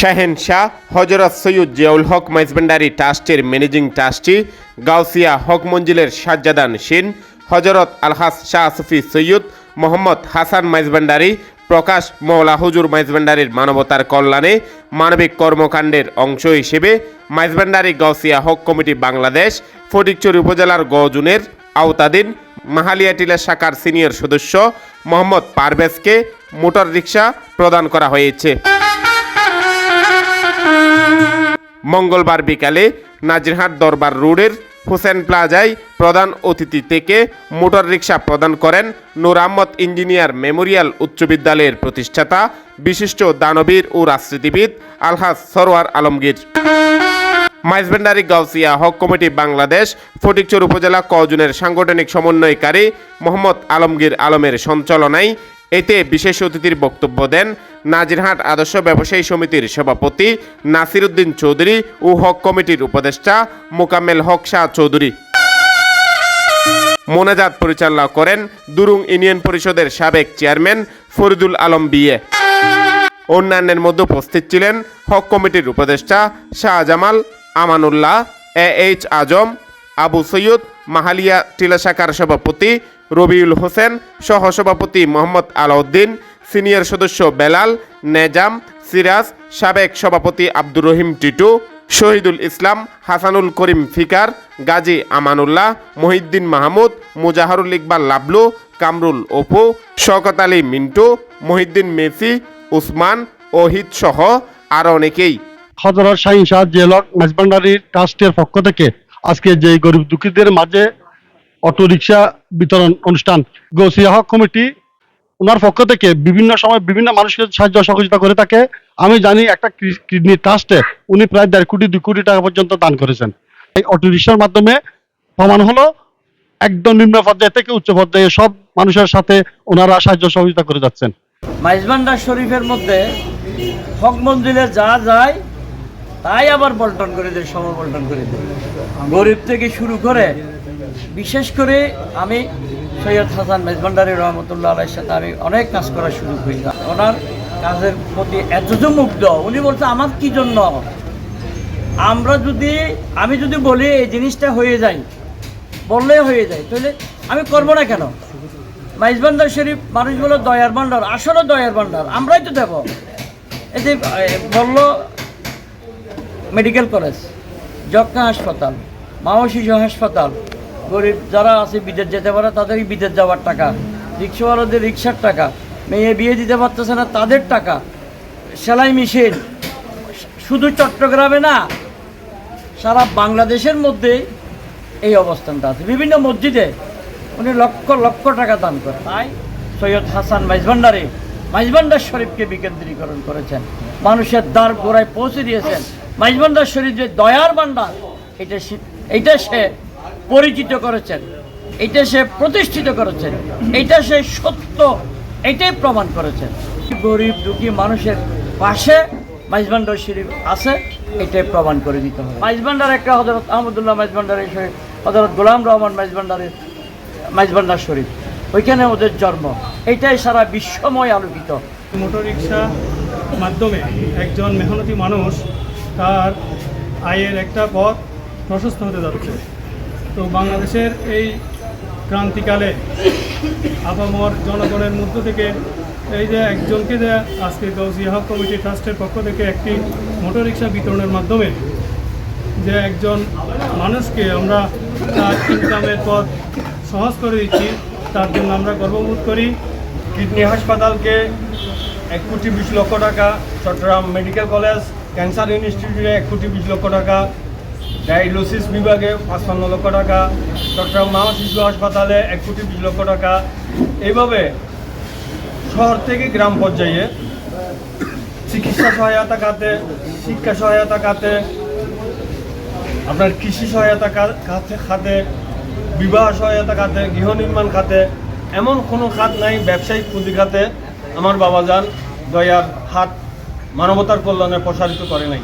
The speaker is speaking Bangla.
শাহেন শাহ হজরত সৈয়দ জিয়াউল হক মাইজবান্ডারি ট্রাস্টের ম্যানেজিং ট্রাস্টি, গাউসিয়া হক মঞ্জিলের সাজ্জাদান শিন হজরত আলহাস শাহ সুফি সৈয়দ মোহাম্মদ হাসান মাইজবান্ডারি, প্রকাশ মৌলা হুজুর মাইজবান্ডারির মানবতার কল্যাণে মানবিক কর্মকাণ্ডের অংশ হিসেবে মাইজবান্ডারি গাউসিয়া হক কমিটি বাংলাদেশ, ফটিকচুর উপজেলার গজুনের আওতাধীন মাহালিয়া টিলা শাখার সিনিয়র সদস্য মোহাম্মদ পারভেজকে মোটর রিক্সা প্রদান করা হয়েছে। মঙ্গলবার বিকালে নাজিরহাট দরবার রোডের হোসেন প্লাজায় প্রধান অতিথি থেকে মোটর রিক্সা প্রদান করেন নূর আহমদ ইঞ্জিনিয়ার মেমোরিয়াল উচ্চ বিদ্যালয়ের প্রতিষ্ঠাতা, বিশিষ্ট দানবীর ও রাজনীতিবিদ আলহাজ সরোয়ার আলমগীর। মাইজবেন্ডারি গাউসিয়া হক কমিটি বাংলাদেশ, ফটিকচর উপজেলা কজনের সাংগঠনিক সমন্বয়কারী মোহাম্মদ আলমগীর আলমের সঞ্চালনায় এতে বিশেষ অতিথির বক্তব্য দেন নাজিরহাট আদর্শ ব্যবসায়ী সমিতির সভাপতি নাসির উদ্দিন চৌধুরী ও হক কমিটির উপদেষ্টা মোকাম্মেল হক শাহ চৌধুরী। মোনাজাত পরিচালনা করেন দুরুং ইউনিয়ন পরিষদের সাবেক চেয়ারম্যান ফরিদুল আলম বিয়ে অন্যান্যের মধ্যে উপস্থিত ছিলেন হক কমিটির উপদেষ্টা শাহজামাল, আমানুল্লাহ, এ এইচ আজম, আবু সৈয়দ, মাহালিয়া টিলা শাখার সভাপতি রবিউল হোসেন, সহসভাপতি মোহাম্মদ আলাউদ্দিন, সিনিয়র সদস্য বেলাল, নেজাম, সিরাজ, সাবেক সভাপতি আব্দুর রহিম টিটু, শহীদুল ইসলাম, হাসানুল করিম ফিকার, গাজী আমানুল্লাহ, মহিউদ্দিন মাহমুদ, মুজাহারুল ইকবাল লাবলু, কামরুল অপু, শওকত আলী মিন্টু, মহিউদ্দিন মেসি, উসমান, ওহিদ সহ আরও অনেকেই। হজরত শাহিন শাহ জেলক মাঝবান্ডারি ট্রাস্টের পক্ষ থেকে আজকে যে গরিব দুঃখীদের মাঝে অটোরিকশা বিতরণ অনুষ্ঠান। গৌসিয়া হক কমিটি ওনার পক্ষ থেকে বিভিন্ন সময় বিভিন্ন মানুষকে সাহায্য সহযোগিতা করে থাকে। আমি জানি একটা কিডনি ট্রাস্টে উনি প্রায় দেড় কোটি, দুই কোটি টাকা পর্যন্ত দান করেছেন। এই অটোরিকশার মাধ্যমে প্রমাণ হলো, একদম নিম্ন পর্যায়ে থেকে উচ্চ পর্যায়ে সব মানুষের সাথে ওনারা সাহায্য সহযোগিতা করে যাচ্ছেন। মাইজবান্ডার শরীফের মধ্যে হক মন্দিরে যা যায়, তাই আবার বল্টন করে দেয় সম বন্টন করে দেয়। গরিব থেকে শুরু করে বিশেষ করে আমি সৈয়দ হাসান মেজবান্ডারি রহমতুল্লাহ আলাইর সাথে আমি অনেক কাজ করার সুযোগ হয়েছিলাম ওনার কাজের প্রতি এত যে মুগ্ধ, উনি বলছে, আমার কি জন্য? আমরা যদি, আমি যদি বলি, এই জিনিসটা হয়ে যায়, বললে হয়ে যায়, তাহলে আমি করব না কেন? মাইজবান্ডার শরীফ মানুষ বলে দয়ার ভান্ডার আসলে দয়ার ভান্ডার আমরাই তো দেব। এই যে বলল মেডিকেল কলেজ, যক্ষ্মা হাসপাতাল মাও শিশু হাসপাতাল গরিব যারা আছে বিদেশ যেতে পারে তাদেরই বিদেশ যাওয়ার টাকা। রিক্সাওয়ালাদের রিক্সার টাকা। মেয়ে বিয়ে দিতে পারতেছে না তাদের টাকা। সেলাই মেশিন। শুধু চট্টগ্রামে না সারা বাংলাদেশের মধ্যে এই অবস্থানটা আছে। বিভিন্ন মসজিদে উনি লক্ষ লক্ষ টাকা দান করেন। তাই? সৈয়দ হাসান মাইজভান্ডারি মাইজভান্ডার শরীফকে বিকেন্দ্রীকরণ করেছেন। মানুষের দ্বার গোড়ায় পৌঁছে দিয়েছেন। মাইজভান্ডার শরীফ যে দয়ার ভান্ডার এটা এইটা সে পরিচিত করেছেন। এটা সে প্রতিষ্ঠিত করেছেন। এটা সে সত্য। এটাই প্রমাণ করেছেন। গরিব, দুঃখী মানুষের পাশে মাইজবান্ডার শরীফ আছে, এটাই প্রমাণ করে দিতে হবে। মাইজবান্ডার একটা হজরত আহমদুল্লাহ মাইজবান্ডারের শরীফ হজরত গোলাম রহমান মাইজবান্ডারের মাইজবান্ডার শরীফ। ওইখানে ওদের জন্ম। এটাই সারা বিশ্বময় আলোকিত। মোটর রিক্সা মাধ্যমে একজন মেহনতি মানুষ তার আয়ের একটা পথ প্রশস্ত হতে যাচ্ছে। তো বাংলাদেশের এই ক্রান্তিকালে আপামর জনগণের মধ্য থেকে এই যে একজনকে যে আজকে গৌসিয়া হক কমিটি ট্রাস্টের পক্ষ থেকে একটি মোটর রিক্সা বিতরণের মাধ্যমে যে একজন মানুষকে আমরা তার ইনকামের পথ সহজ করে দিচ্ছি, তার জন্য আমরা গর্ববোধ করি। কিডনি হাসপাতালকে এক কোটি বিশ লক্ষ টাকা, চট্টগ্রাম মেডিকেল কলেজ, ক্যান্সার ইনস্টিটিউটে এক কোটি বিশ লক্ষ টাকা ডায়াগনোসিস বিভাগে পাঁচপান্ন লক্ষ টাকা চট্টগ্রাম মা শিশু হাসপাতালে এক কোটি বিশ লক্ষ টাকা। এইভাবে শহর থেকে গ্রাম পর্যায়ে চিকিৎসা সহায়তা খাতে, শিক্ষা সহায়তা খাতে, আপনার কৃষি সহায়তা খাতে, বিবাহ সহায়তা খাতে, গৃহ নির্মাণ খাতে, এমন কোনো খাত নাই, ব্যবসায়িক পুঁজি খাতে আমার বাবা যান, দয়ার হাত মানবতার কল্যাণে প্রসারিত করে নাই।